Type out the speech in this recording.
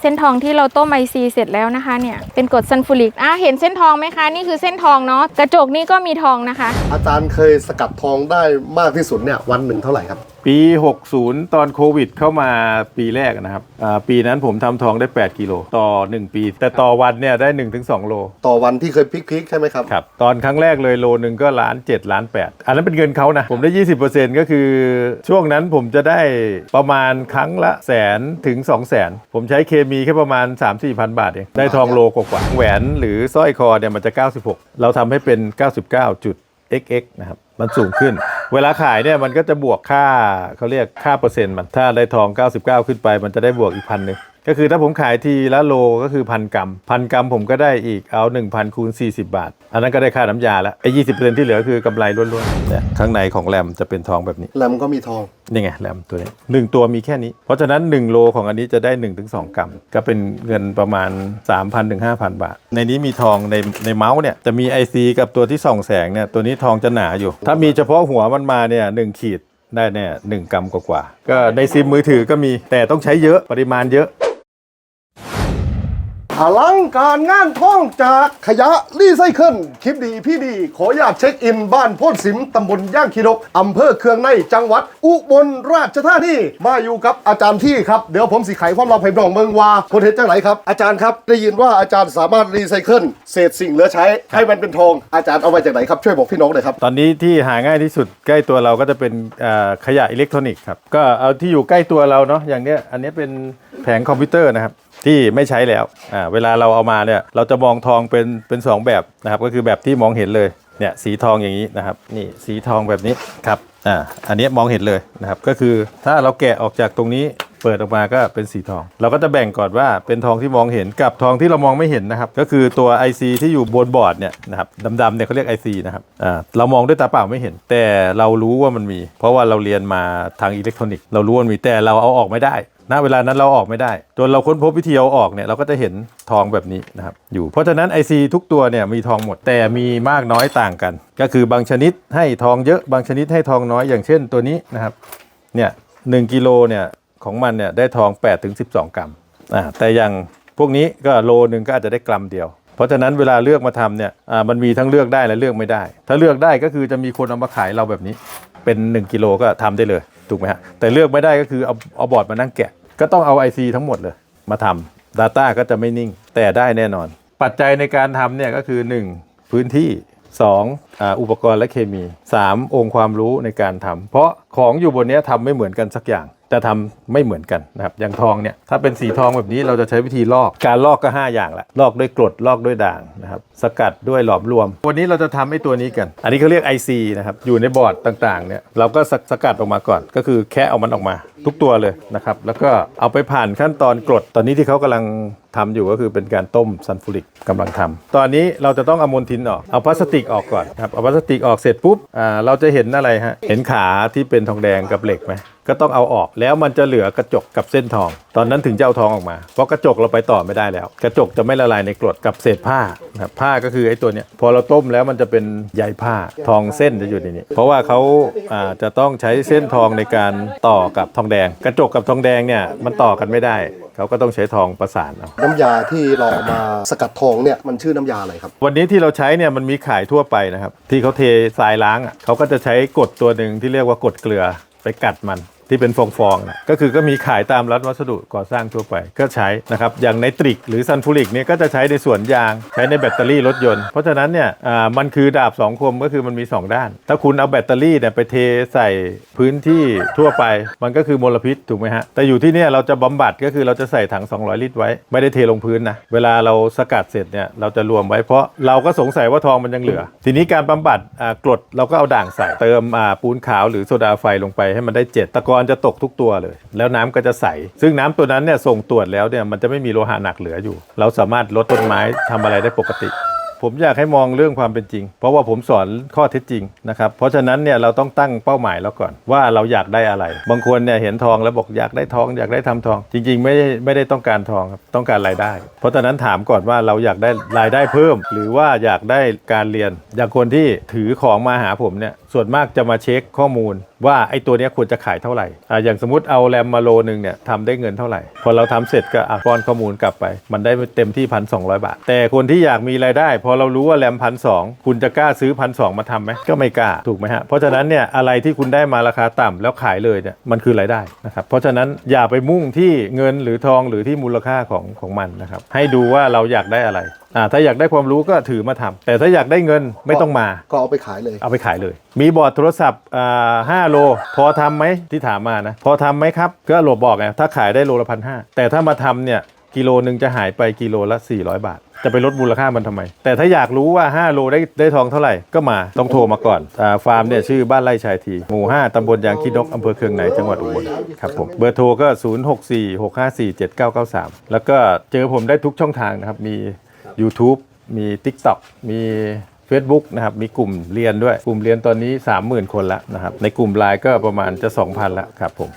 เส้นทองที่เราต้มไอซีเสร็จแล้วนะคะเนี่ยเป็นกรดซัลฟูริกอะเห็นเส้นทองไหมคะ นี่คือเส้นทองเนาะกระจกนี่ก็มีทองนะคะ อาจารย์เคยสกัดทองได้มากที่สุดเนี่ยวันหนึ่งเท่าไหร่ครับปี 60 ตอนโควิดเข้ามาปีแรกนะครับอ่าปีนั้นผมทำทองได้ 8 กิโล ต่อ 1 ปี แต่ต่อวันเนี่ยได้ 1-2 โล ต่อวันที่เคยพลิกๆใช่ไหมครับ ครับ ตอนครั้งแรกเลยโลนึงก็ล้าน7ล้าน8อันนั้นเป็นเงินเขานะ ผมได้ 20%ก็คือ ช่วงนั้นผมจะได้ประมาณครั้งละแสนถึง 2 0 0แสน ผมใช้เคมีแค่ประมาณ 3-4พันบาทเอง ได้ทองโลกว่าๆแหวนหรือสร้อยคอเนี่ยมันจะ 96 เราทำให้เป็น 99จุด xx นะครับ มันสูงขึ้น เวลาขายเนี่ยมันก็จะบวกค่าเขาเรียกค่าเปอร์เซ็นต์มัน ถ้าได้ทอง 99 ขึ้นไป มันจะได้บวกอีกพันหนึ่ง ก็คือถ้าผมขายทีละโลก็คือพันกรัมพันกรัมผมก็ได้อีกเอา 1,000คูณ40 บาท อันนั้นก็ได้ค่าน้ำยาแล้วไอ้ยี่สิที่เหลือคือกำไรล้วนๆเนี่ยข้างในของแรมจะเป็นทองแบบนี้แรมก็มีทอง นี่ไงแรมตัวนี้หนึ่งตัวมีแค่นี้ เพราะฉะนั้น 1 โลของอันนี้จะได้ 1-2 กรัม ก็เป็นเงินประมาณ 3,000ถึง5,000 บาท ในนี้มีทองในในเมาส์เนี่ยจะมี IC กับตัวที่ส่องแสงเนี่ยตัวนี้ทองจะหนาอยู่ ถ้ามีเฉพาะหัวมันมาเนี่ยหนึ่งขีดได้เนี่ยหนึ่งกรัมกว่าๆก็ในซิมมือถือก็มีแต่ต้องใช้เยอะปริมาณเยอะ อลังการงานท่องจากขยะรีไซเคิลคลิปดีพี่ดี ขออยากเช็คอินบ้านโพนสิมตำบลย่างคีรกอำเภอเคืองในจังหวัด อุบลราชธานีมาอยู่กับอาจารย์ที่ครับ เดี๋ยวผมสิไขความลับให้น้องเมืองว่าคนเห็นจังไหนครับ อาจารย์ครับ ได้ยินว่าอาจารย์สามารถรีไซเคิลเศษสิ่งเหลือใช้ให้มันเป็นทองอาจารย์เอามาจากไหนครับช่วยบอกพี่น้องหน่อยครับ ตอนนี้ที่หาง่ายที่สุดใกล้ตัวเราก็จะเป็นอ่าขยะอิเล็กทรอนิกส์ครับก็เอาที่อยู่ใกล้ตัวเราเนาะอย่างเนี้ยอันนี้เป็นแผงคอมพิวเตอร์นะครับ ที่ไม่ใช้แล้วอ่าเวลาเราเอามาเนี่ยเราจะมองทองเป็นเป็นสองแบบนะครับก็คือแบบที่มองเห็นเลยเนี่ยสีทองอย่างนี้นะครับนี่สีทองแบบนี้ครับอ่าอันนี้มองเห็นเลยนะครับก็คือถ้าเราแกะออกจากตรงนี้เปิดออกมาก็เป็นสีทอง เราก็จะแบ่งก่อนว่าเป็นทองที่มองเห็นกับทองที่เรามองไม่เห็นนะครับ ก็คือตัว IC ที่อยู่บนบอร์ดเนี่ยนะครับดำๆเนี่ยเขาเรียก IC นะครับอ่าเรามองด้วยตาเปล่าไม่เห็น แต่เรารู้ว่ามันมี เพราะว่าเราเรียนมาทางอิเล็กทรอนิกส์เรารู้ว่ามันมีแต่เราเอาออกไม่ได้ ณเวลานั้นเราออกไม่ได้ จนเราค้นพบวิธีเอาออกเนี่ยเราก็จะเห็นทองแบบนี้นะครับอยู่ เพราะฉะนั้น IC ทุกตัวเนี่ยมีทองหมดแต่มีมากน้อยต่างกัน ก็คือบางชนิดให้ทองเยอะบางชนิดให้ทองน้อยอย่างเช่นตัวนี้นะครับเนี่ยหนึ่งกิโลเนี่ยของมันเนี่ยได้ทอง8ถึง12 กรัมอ่าแต่อย่างพวกนี้ก็โลหนึ่งก็อาจจะได้กรัมเดียวเพราะฉะนั้นเวลาเลือกมาทำเนี่ยอ่ามันมีทั้งเลือกได้และเลือกไม่ได้ ถ้าเลือกได้ก็คือจะมีคนเอามาขายเราแบบนี้ เป็น 1กิโลก็ทำได้เลยถูกไหมฮะแต่เลือกไม่ได้ก็คือเอาเอาบอร์ดมานั่งแกะ ก็ต้องเอา IC ทั้งหมดเลยมาทำ Data ก็จะไม่นิ่ง แต่ได้แน่นอน ปัจจัยในการทำเนี่ยก็คือ 1 พื้นที่ 2. ออุปกรณ์และเคมี 3. องค์ความรู้ในการทำเพราะของอยู่บนนี้ทำไม่เหมือนกันสักอย่าง จะทำไม่เหมือนกันนะครับอย่างทองเนี่ยถ้าเป็นสีทองแบบนี้เราจะใช้วิธีลอกการลอกก็ 5 อย่างละลอกด้วยกรดลอกด้วยด่างนะครับสกัดด้วยหลอมรวม วันนี้เราจะทำไอ้ตัวนี้กัน อันนี้เขาเรียก IC นะครับอยู่ในบอร์ดต่างๆเนี่ยเราก็สสกัดออกมาก่อน ก็คือแค่เอามันออกมา ทุกตัวเลยนะครับแล้วก็เอาไปผ่านขั้นตอนกรดตอนนี้ที่เขากำลังทำอยู่ก็คือเป็นการต้มซัลฟูริกกำลังทำตอนนี้เราจะต้องเอามลทินออกเอาพลาสติกออกก่อนครับเอาพลาสติกออกเสร็จปุ๊บอ่าเราจะเห็นอะไรฮะเห็นขาที่เป็นทองแดงกับเหล็กไหม ก็ต้องเอาออกแล้วมันจะเหลือกระจกกับเส้นทอง ตอนนั้นถึงจะเอาทองออกมา เพราะกระจกเราไปต่อไม่ได้แล้ว กระจกจะไม่ละลายในกรดกับเศษผ้านะครับผ้าก็คือไอ้ตัวเนี้ยพอเราต้มแล้วมันจะเป็นใยผ้าทองเส้นจะอยู่ในนี้เพราะว่าเขาอ่าจะต้องใช้เส้นทองในการต่อกับทองแดง กระจกกับทองแดงเนี่ยมันต่อกันไม่ได้เขาก็ต้องใช้ทองประสานเอาน้ำยาที่เราเอามาสกัดทองเนี่ยมันชื่อน้ำยาอะไรครับ วันนี้ที่เราใช้เนี่ยมันมีขายทั่วไปนะครับ ที่เขาเททรายล้างอะเขาก็จะใช้กรดตัวหนึ่งที่เรียกว่ากรดเกลือไปกัดมัน ที่เป็นฟองๆนะก็คือก็มีขายตามร้านวัสดุก่อสร้างทั่วไปก็ใช้นะครับอย่างไนตริกหรือซัลฟูริกเนี่ยก็จะใช้ในส่วนยางใช้ในแบตเตอรี่รถยนต์ เพราะฉะนั้นเนี่ยอ่ามันคือดาบสองคมก็คือมันมี 2 ด้าน ถ้าคุณเอาแบตเตอรี่เนี่ยไปเทใส่พื้นที่ทั่วไป มันก็คือมลพิษถูกไหมฮะแต่อยู่ที่เนี่ยเราจะบำบัดก็คือเราจะใส่ถัง 200 ลิตรไว้ ไม่ได้เทลงพื้นนะเวลาเราสกัดเสร็จเนี่ยเราจะรวมไว้เพราะเราก็สงสัยว่าทองมันยังเหลือ ทีนี้การบำบัดอ่ากรดเราก็เอาด่างใส่เติมปูนขาวหรือโซดาไฟลงไปให้มันได้เจ็ดตะกอนจะตกทุกตัวเลย แล้วน้ำก็จะใส ซึ่งน้ำตัวนั้นเนี่ยส่งตรวจแล้วเนี่ยมันจะไม่มีโลหะหนักเหลืออยู่ เราสามารถลดต้นไม้ทำอะไรได้ปกติ ผมอยากให้มองเรื่องความเป็นจริง เพราะว่าผมสอนข้อเท็จจริงนะครับ เพราะฉะนั้นเนี่ยเราต้องตั้งเป้าหมายแล้วก่อน ว่าเราอยากได้อะไร บางคนเนี่ยเห็นทองแล้วบอกอยากได้ทอง อยากได้ทำทอง จริง ๆ ไม่ได้ไม่ได้ต้องการทองครับต้องการรายได้ เพราะฉะนั้นถามก่อนว่าเราอยากได้รายได้เพิ่ม หรือว่าอยากได้การเรียน อย่างคนที่ถือของมาหาผมเนี่ยส่วนมากจะมาเช็คข้อมูลว่าไอ้ตัวเนี้ยควรจะขายเท่าไหร่อ่าอย่างสมมติเอาแรมมาโลนึงเนี่ยทำได้เงินเท่าไหร่ พอเราทำเสร็จก็อะป้อนข้อมูลกลับไป มันได้เต็มที่พันสองบาท แต่คนที่อยากมีรายได้พอเรารู้ว่าแรมพันสคุณจะกล้าซื้อพันสมาทำไหมก็ไม่กล้าถูกไหมฮะเพราะฉะนั้นเนี่ยอะไรที่คุณได้มาราคาต่ำแล้วขายเลยเนี่ยมันคือรายได้นะครับเพราะฉะนั้นอย่าไปมุ่งที่เงินหรือทองหรือที่มูลค่าของของมันนะครับให้ดูว่าเราอยากได้อะไรอ่าถ้าอยากได้ความรู้ก็ถือมาทำแต่ถ้าอยากได้เงินไม่ต้องมา ก็เอาไปขายเลย เอาไปขายเลย มีบอร์ดโทรศัพท์อ่า5โล พอทำไหมที่ถามมานะ พอทำไหมครับ ก็โหลบบอกไงถ้าขายได้โลละพันห้าแต่ถ้ามาทำเนี่ย กิโลหนึ่งจะหายไปกิโลละ 400 บาท จะไปลดมูลค่ามันทำไม แต่ถ้าอยากรู้ว่า 5 โลได้ได้ทองเท่าไหร่ก็มาต้องโทรมาก่อนอาฟาร์มเนี่ยชื่อบ้านไร่ชายที หมู่ 5ตำบลยางขี้นกอำเภอเคืองในจังหวัดอุบลครับผมเบอร์โทรก็ 0646547993 แล้วก็เจอผมได้ทุกช่องทางนะครับ มี YouTube มี TikTok มี Facebook นะครับมีกลุ่มเรียนด้วยกลุ่มเรียนตอนนี้ 30,000 คนแล้วนะครับในกลุ่มไลน์ก็ประมาณจะ 2,000 แล้วครับผม